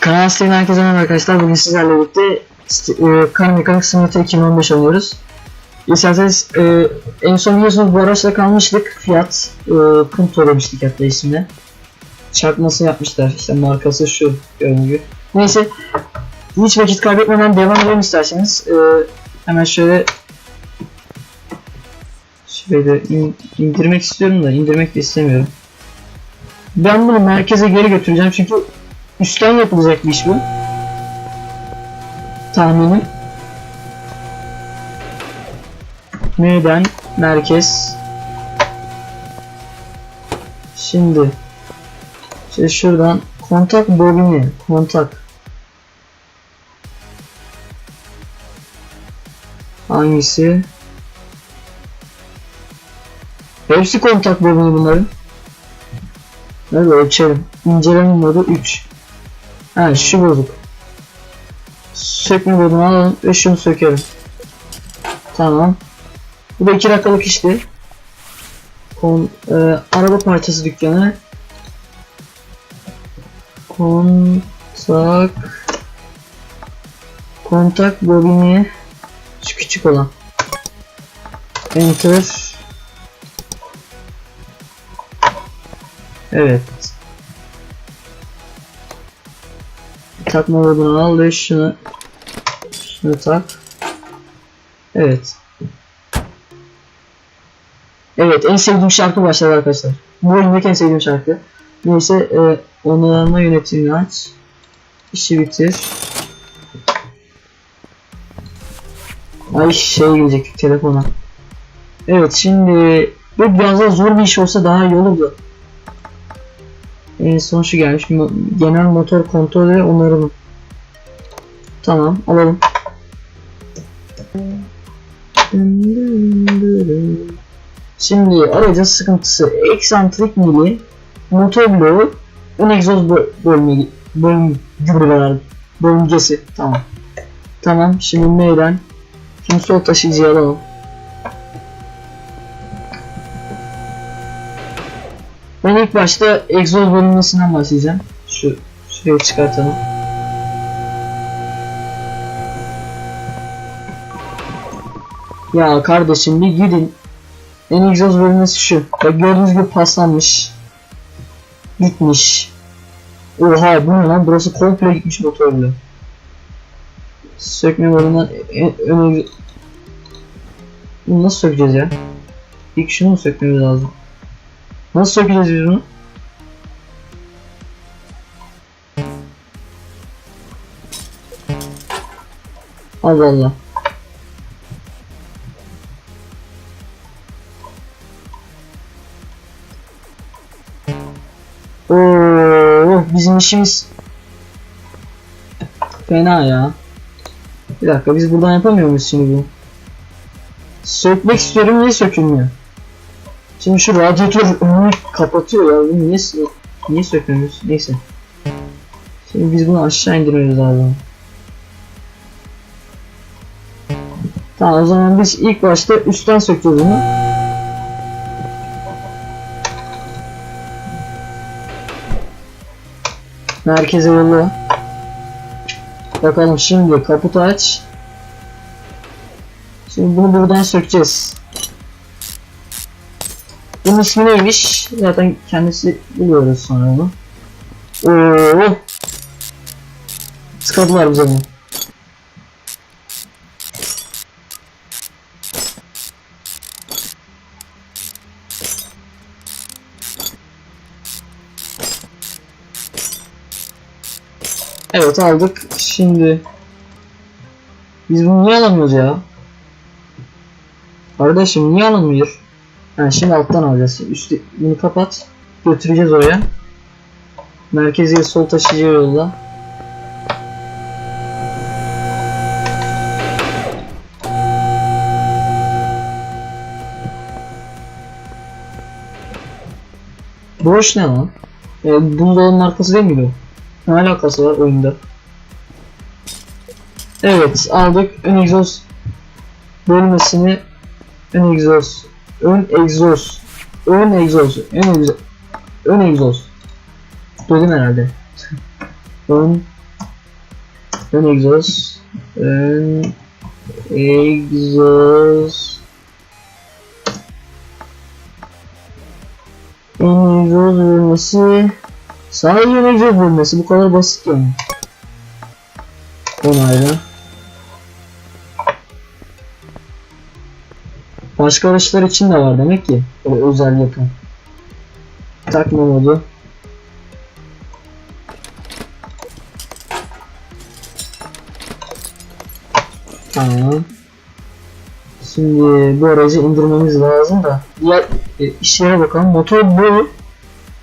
Kanal sitenin herkese merhaba arkadaşlar. Bugün sizlerle birlikte e, Car Mechanic Simulator 2015 oynuyoruz. İsterseniz e, en son biliyorsunuz bu araçla kalmıştık. Fiat e, Punto demiştik hatta ismine. Çarpmasını yapmışlar. İşte markası şu gibi. Neyse. Hiç vakit kaybetmeden devam edelim isterseniz. E, hemen şöyle şöyle in- indirmek istiyorum da indirmek de istemiyorum. Ben bunu merkeze geri götüreceğim çünkü üstten yapılacak bir bu. Tahminim. Neden? Merkez. Şimdi işte şuradan kontak bobini kontak hangisi hepsi kontak bobini bunların Hadi ölçelim. İnceleme modu 3. Ha şu bozuk. Sökme modunu alalım ve şunu sökelim. Tamam. Bu da 2 dakikalık işti. Kon, e, araba parçası dükkanı. Kontak Kontak bobini şu küçük olan. Enter Evet. Takma modunu al ve şunu şunu tak. Evet. Evet en sevdiğim şarkı başladı arkadaşlar. Bu oyundaki en sevdiğim şarkı. Neyse e, onarma yönetimini aç. İşi bitir. Ay şey gelecek telefona. Evet şimdi bu biraz daha zor bir iş olsa daha iyi olurdu. En son şu gelmiş. Mo- Genel motor kontrol ve onarımı. Tamam alalım. Şimdi aracın sıkıntısı eksantrik mili, motor bloğu, ön egzoz bö- bölme, bölüm, gübreler, bölgesi. Tamam. Tamam şimdi M'den şimdi sol taşıyıcıyı alalım. Ben ilk başta egzoz bölünmesinden başlayacağım. Şu şuraya çıkartalım. Ya kardeşim bir gidin. En egzoz bölünmesi şu. Bak gördüğünüz gibi paslanmış. Gitmiş. Oha bu ne lan? Burası komple gitmiş motorlu. Sökme yolundan ön egzoz... Bunu nasıl sökeceğiz ya? İlk şunu mu sökmemiz lazım? Nasıl sökeceğiz biz bunu? Allah Allah. Oo, bizim işimiz fena ya. Bir dakika biz buradan yapamıyor muyuz şimdi bu? Sökmek istiyorum niye sökülmüyor? Şimdi şu radyatör önünü kapatıyor ya. Bunu niye, niye sökmüyoruz? Neyse. Şimdi biz bunu aşağı indirmemiz lazım. Tamam o zaman biz ilk başta üstten sökeceğiz bunu. Merkeze yolla. Bakalım şimdi kaputu aç. Şimdi bunu buradan sökeceğiz. Bunun ismi neymiş? Zaten kendisi buluyoruz sonra onu. Oo. Sıkadılar bize bunu. Evet aldık. Şimdi biz bunu niye alamıyoruz ya? Kardeşim niye alamıyor? Ha, şimdi alttan alacağız. Üstü bunu kapat. Götüreceğiz oraya. Merkezi sol taşıyıcı yolla. Boş ne lan? E, buzdolabının markası değil miydi o? Ne alakası var oyunda? Evet aldık. Ön egzoz bölmesini ön egzoz ön egzoz ön egzoz ön egzoz ön egzoz dedim herhalde ön Ön egzoz. Ön egzoz. Ön egzoz bölmesi. Sadece ön egzoz bölmesi bu kadar basit yani. Onayla. Başka araçlar için de var demek ki. Böyle özel yapım. Takma modu. Tamam. Şimdi bu aracı indirmemiz lazım da. Diğer işlere bakalım. Motor bloğu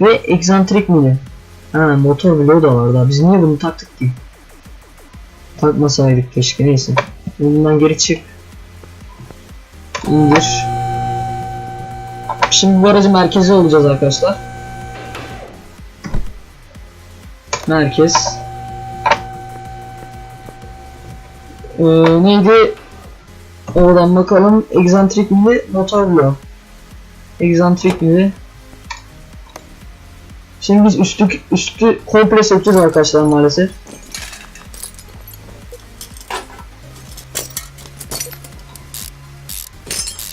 ve egzantrik mili. Ha motor bloğu da var daha. Biz niye bunu taktık ki? Takmasaydık keşke neyse. Bundan geri çık. İndir. Şimdi bu aracı merkeze olacağız arkadaşlar. Merkez. Ee, neydi? Oradan bakalım. Egzantrik mi? Motor bloğu. Egzantrik mi? Şimdi biz üstü, üstü komple sökeceğiz arkadaşlar maalesef.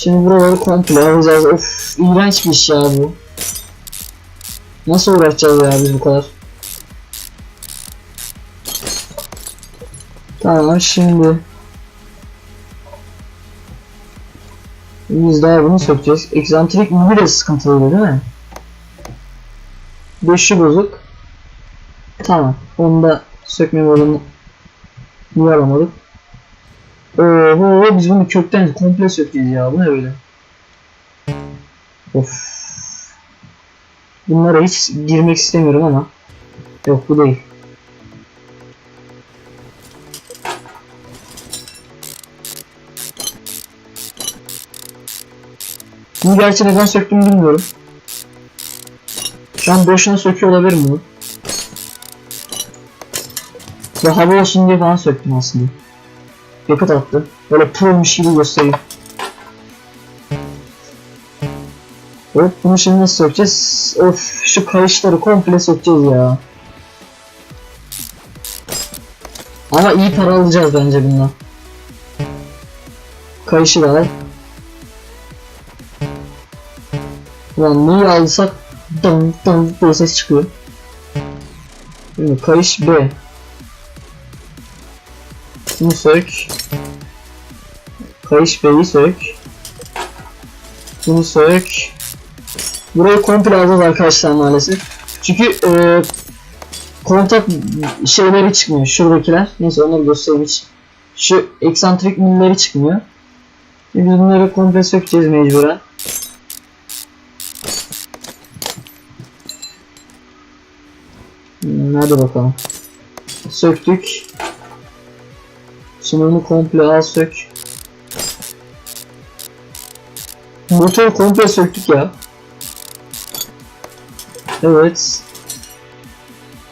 Şimdi buraları komple alacağız. Of iğrenç bir iş ya bu. Nasıl uğraşacağız ya biz bu kadar? Tamam şimdi Biz daha bunu sökeceğiz. Eksantrik mi biraz sıkıntılıydı değil mi? Beşi bozuk. Tamam. Onu da sökme modunu niye alamadık? Oo, biz bunu kökten komple sökeceğiz ya. Bu ne böyle? Of. Bunlara hiç girmek istemiyorum ama. Yok bu değil. Bunu gerçi neden söktüm bilmiyorum. Şu an boşuna söküyor olabilirim bunu. Ve hava olsun diye falan söktüm aslında. Yakıt attı. Böyle pro'muş gibi göstereyim. Hop bunu şimdi nasıl sökeceğiz? Of şu kayışları komple sökeceğiz ya. Ama iyi para alacağız bence bundan. Kayışı da al. Ulan neyi alsak dın dın diye ses çıkıyor. Kayış B. Bunu sök. Kayış B'yi sök. Bunu sök. Burayı komple alacağız arkadaşlar maalesef. Çünkü e, kontak şeyleri çıkmıyor. Şuradakiler. Neyse onları göstereyim hiç. Şu eksantrik milleri çıkmıyor. Biz bunları komple sökeceğiz mecburen. Hadi bakalım. Söktük. Onu komple al sök. Motoru komple söktük ya. Evet.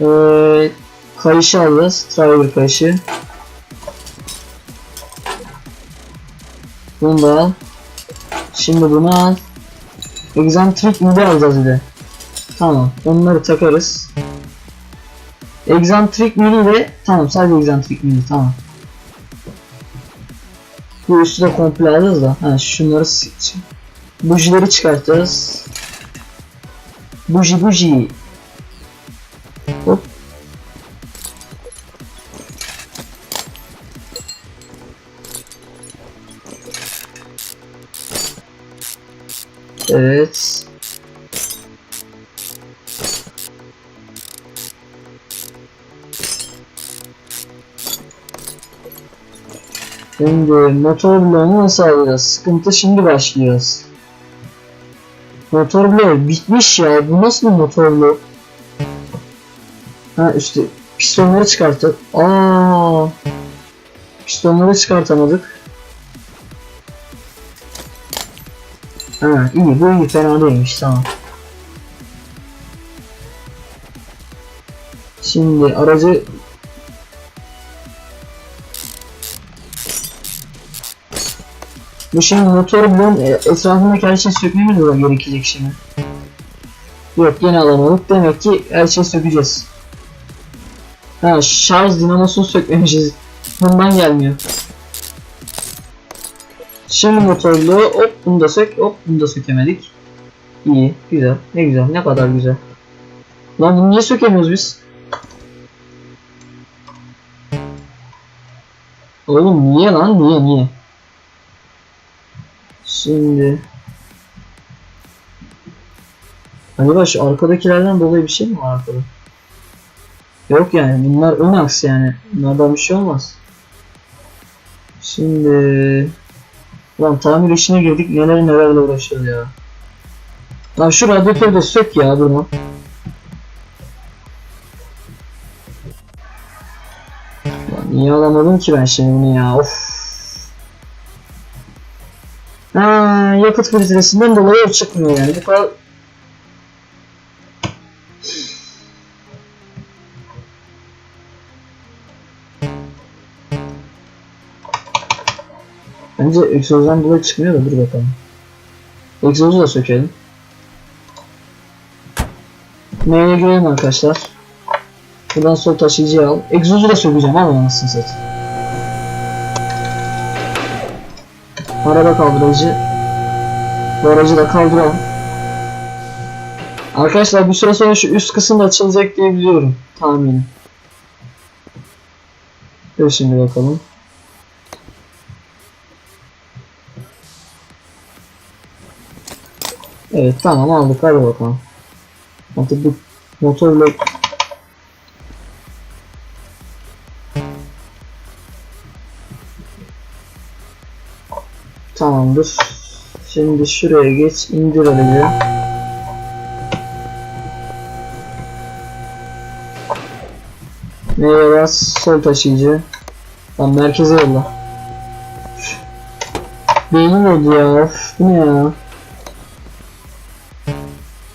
Ee, kayışı alacağız. Driver kayışı. Bunu da al. Şimdi bunu al. Exantrik midi alacağız bir de. Tamam. Onları takarız. Exantrik mini de tamam sadece exantrik mini tamam. Bu üstü de komple alacağız da. Ha şunları bujileri çıkartacağız. Buji buji. Hop. Evet. Şimdi motor bloğunu nasıl alacağız? Sıkıntı şimdi başlıyoruz. Motor bloğu bitmiş ya. Bu nasıl bir motor bloğu? Ha işte pistonları çıkarttık. Aa. Pistonları çıkartamadık. Ha iyi bu iyi fena değilmiş tamam. Şimdi aracı Bu şimdi motoru bunun etrafındaki her şeyi sökmemiz mi gerekecek şimdi? Yok yine alamadık. Demek ki her şeyi sökeceğiz. Ha şarj dinamosunu sökmemişiz. Bundan gelmiyor. Şimdi motorlu hop bunu da sök hop bunu da sökemedik. İyi güzel ne güzel ne kadar güzel. Lan bunu niye sökemiyoruz biz? Oğlum niye lan niye niye? Şimdi Acaba şu arkadakilerden dolayı bir şey mi var arkada? Yok yani bunlar ön aks yani. Bunlardan bir şey olmaz. Şimdi Lan tamir işine girdik neler nelerle uğraşıyoruz ya. Lan şu radyatörü de sök ya durma. Lan niye alamadım ki ben şimdi bunu ya of. Yakıt filtresinden dolayı o çıkmıyor yani. Bu kadar Bence egzozdan dolayı çıkmıyor da dur bakalım. Egzozu da sökelim. Neye girelim arkadaşlar. Buradan sol taşıyıcıyı al. Egzozu da sökeceğim al anasını satayım. Araba kaldırıcı. Bu aracı da kaldıralım. Arkadaşlar bir süre sonra şu üst kısım açılacak diye biliyorum. Tahminim. Dur şimdi bakalım. Evet tamam aldık hadi bakalım. Artık bu motorla Tamamdır. Şimdi şuraya geç indir aracı. Neye bas sol taşıyıcı. Lan merkeze yolla. Beynim oldu ya. Of, bu ne ya?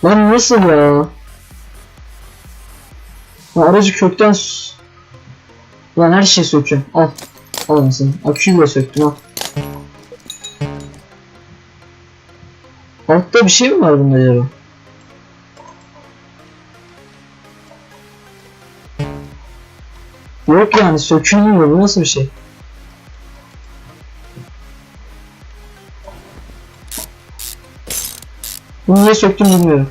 Lan nasıl ya? Lan aracı kökten Lan her şeyi söküyorum. Al. Al anasını. Aküyü de söktüm al. Altta bir şey mi var bunda acaba? Yok yani sökülmüyor bu nasıl bir şey? Bunu niye söktüm bilmiyorum.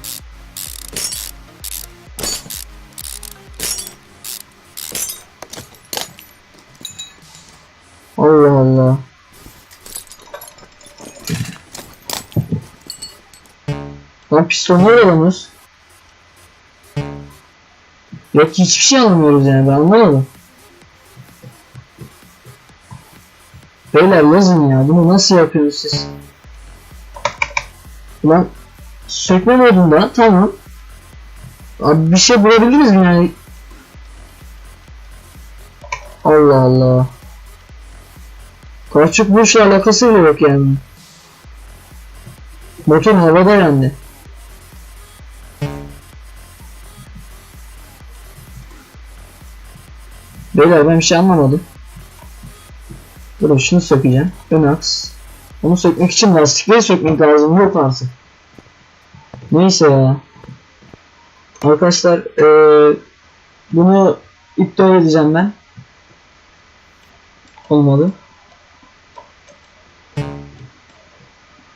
Lan pistonları alamıyoruz. Yok hiçbir şey alamıyoruz yani ben anlamadım. Beyler yazın ya bunu nasıl yapıyorsunuz siz? Ulan sökme modunda tamam. Abi bir şey bulabildiniz mi yani? Allah Allah. Kaçık bu işle alakası bile yok yani. Motor havada yani. Beyler ben bir şey anlamadım. Dur şunu sökeceğim. Ön aks. Onu sökmek için lastikleri sökmek lazım. Yok artık. Neyse ya. Arkadaşlar eee, bunu iptal edeceğim ben. Olmadı.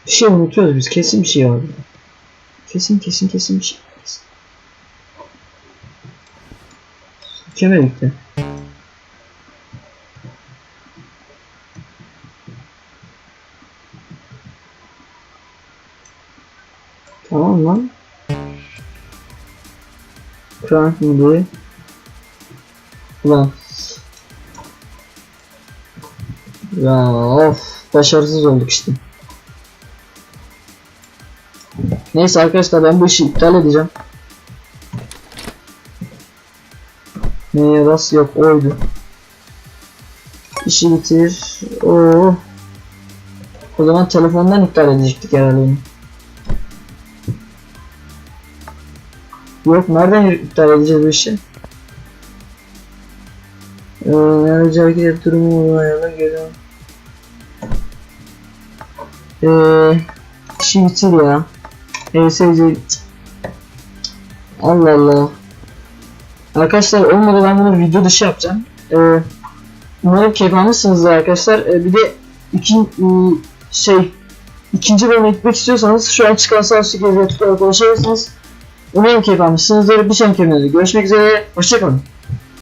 Bir şey unutuyoruz biz. Kesin bir şey var. Kesin kesin kesin bir şey. Kesin. Sökemedik de. Tamam lan. Crank mıydı? Ulan. Ya of. Başarısız olduk işte. Neyse arkadaşlar ben bu işi iptal edeceğim. Neye bas yok oydu. İşi bitir. Oo. O zaman telefondan iptal edecektik herhalde Yok nereden iptal edeceğiz bu işi? Ee, Enerji hareket et durumu ayarla geliyor. Eee işi bitir ya. ESC Allah Allah. Arkadaşlar olmadı ben bunu video dışı yapacağım. Ee, umarım keyif almışsınızdır arkadaşlar. Ee, bir de iki, e, şey ikinci bölüme gitmek istiyorsanız şu an çıkan sağ üstteki yazıya tıklayarak ulaşabilirsiniz. Umarım keyif almışsınızdır. Bir sonraki bölümde görüşmek üzere. Hoşçakalın.